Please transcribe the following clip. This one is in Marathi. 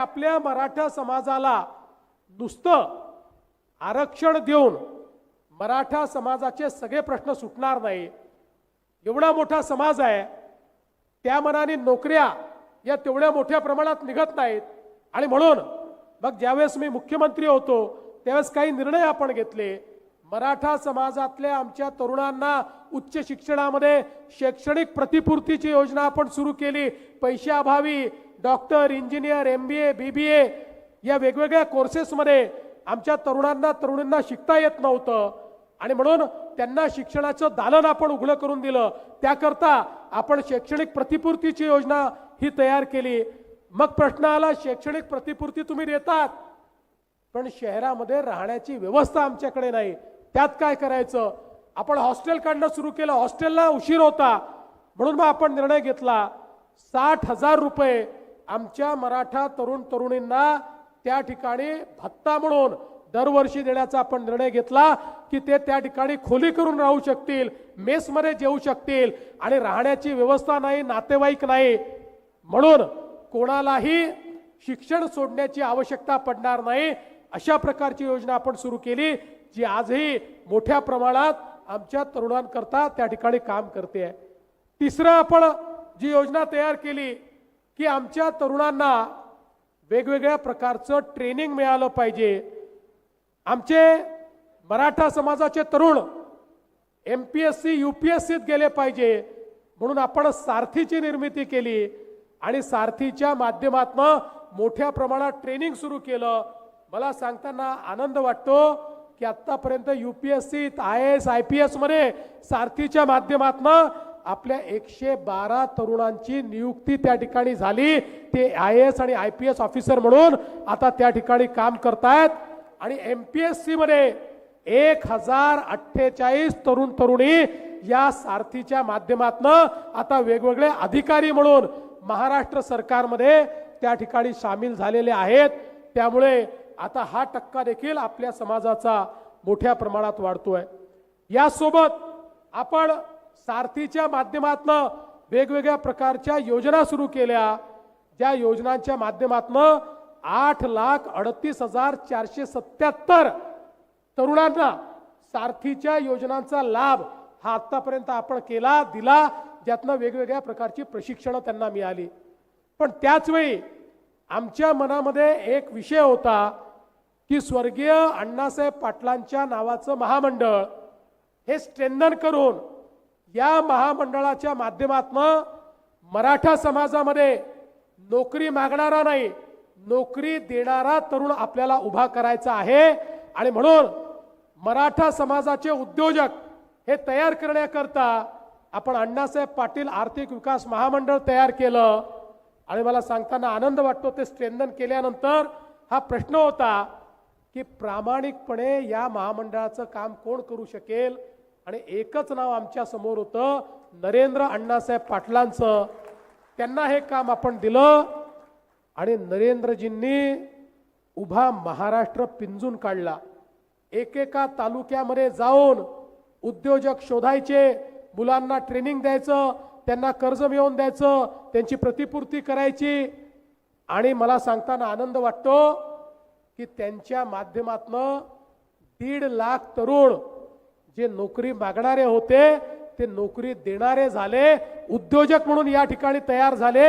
आपल्या मराठा समाजाला नुसतं आरक्षण देऊन मराठा समाजाचे सगळे प्रश्न सुटणार नाही. एवढा मोठा समाज आहे त्या मनाने नोकऱ्या या तेवढ्या मोठ्या प्रमाणात निघत नाहीत. आणि म्हणून मग ज्यावेळेस मी मुख्यमंत्री होतो त्यावेळेस काही निर्णय आपण घेतले. मराठा समाजातल्या आमच्या तरुणांना उच्च शिक्षणामध्ये शैक्षणिक प्रतिपूर्तीची योजना आपण सुरू केली. पैशाअभावी doctor engineer M B A B B A या वेगवेगळ्या कोर्सेसमध्ये आमच्या तरुणांना तरुणींना शिकता येत नव्हतं. आणि म्हणून त्यांना शिक्षणाचं दालन आपण उघडं करून दिलं. त्याकरता आपण शैक्षणिक प्रतिपूर्तीची योजना ही तयार केली. मग प्रश्न आला शैक्षणिक प्रतिपूर्ती तुम्ही देतात. पण शहरामध्ये राहण्याची व्यवस्था आमच्याकडे नाही. त्यात काय करायचं? आपण हॉस्टेल काढणं सुरू केलं हॉस्टेलला उशीर होता. म्हणून मग आपण निर्णय घेतला साठ हजार रुपये आमच्या मराठा तरुण तरुणींना त्या ठिकाणी भत्ता म्हणून दरवर्षी देण्याचा आपण निर्णय घेतला की ते त्या ठिकाणी खोली करून राहू शकतील मेसमध्ये जेवू शकतील आणि राहण्याची व्यवस्था नाही नातेवाईक नाही. म्हणून कोणालाही शिक्षण सोडण्याची आवश्यकता पडणार नाही. अशा प्रकारची योजना आपण सुरू केली. जी आजही मोठ्या प्रमाणात आमच्या तरुणांकरता त्या ठिकाणी काम करते आहे. तिसरं आपण जी योजना तयार केली की आमच्या तरुणांना वेगवेगळ्या प्रकारचं ट्रेनिंग मिळालं पाहिजे. आमचे मराठा समाजाचे तरुण M P S C U P S सीत गेले पाहिजे म्हणून आपण सारथीची निर्मिती केली आणि सारथीच्या माध्यमातून मोठ्या प्रमाणात ट्रेनिंग सुरू केलं. मला सांगताना आनंद वाटतो की आत्तापर्यंत U P S C I A S I एसमध्ये सारथीच्या माध्यमातून आपल्या एकशे बारा तरुणांची नियुक्ती त्या ठिकाणी झाली. ते I A S I P S officer म्हणून आता त्या ठिकाणी काम करतायत. आणि एम पी एस सीमध्ये एक हजार अठ्ठेचाळीस तरुण तरुणी या सारथीच्या माध्यमातनं आता वेगवेगळे अधिकारी म्हणून महाराष्ट्र सरकारमध्ये त्या ठिकाणी सामील झालेले आहेत. त्यामुळे आता हा टक्का देखील आपल्या समाजाचा मोठ्या प्रमाणात वाढतोय. यासोबत आपण सारथीच्या माध्यमातनं वेगवेगळ्या प्रकारच्या योजना सुरू केल्या. ज्या योजनांच्या माध्यमातनं आठ लाख अडतीस हजार चारशे सत्याहत्तर तरुणांना सारथीच्या योजनांचा लाभ हा आत्तापर्यंत आपण केला दिला ज्यातनं वेगवेगळ्या प्रकारची प्रशिक्षणं त्यांना मिळाली. पण त्याचवेळी आमच्या मनामध्ये एक विषय होता. की स्वर्गीय अण्णासाहेब पाटलांच्या नावाचं महामंडळ हे स्ट्रेंदन करून या महामंडळाच्या माध्यमातनं मराठा समाजामध्ये नोकरी मागणारा नाही नोकरी देणारा तरुण आपल्याला उभा करायचा आहे आणि म्हणून मराठा समाजाचे उद्योजक हे तयार करण्याकरता आपण अण्णासाहेब पाटील आर्थिक विकास महामंडळ तयार केलं. आणि मला सांगताना आनंद वाटतो ते स्ट्रेंदन केल्यानंतर हा प्रश्न होता की प्रामाणिकपणे या महामंडळाचं काम कोण करू शकेल? आणि एकच नाव आमच्यासमोर होतं नरेंद्र अण्णासाहेब पाटलांचं. त्यांना हे काम आपण दिलं आणि नरेंद्रजींनी उभा महाराष्ट्र पिंजून काढला. एकेका तालुक्यामध्ये जाऊन उद्योजक शोधायचे मुलांना ट्रेनिंग द्यायचं त्यांना कर्ज मिळवून द्यायचं त्यांची प्रतिपूर्ती करायची. आणि मला सांगताना आनंद वाटतो की त्यांच्या माध्यमातनं दीड लाख तरुण जे नोकरी मागणारे होते ते नोकरी देणारे झाले उद्योजक म्हणून या ठिकाणी तयार झाले.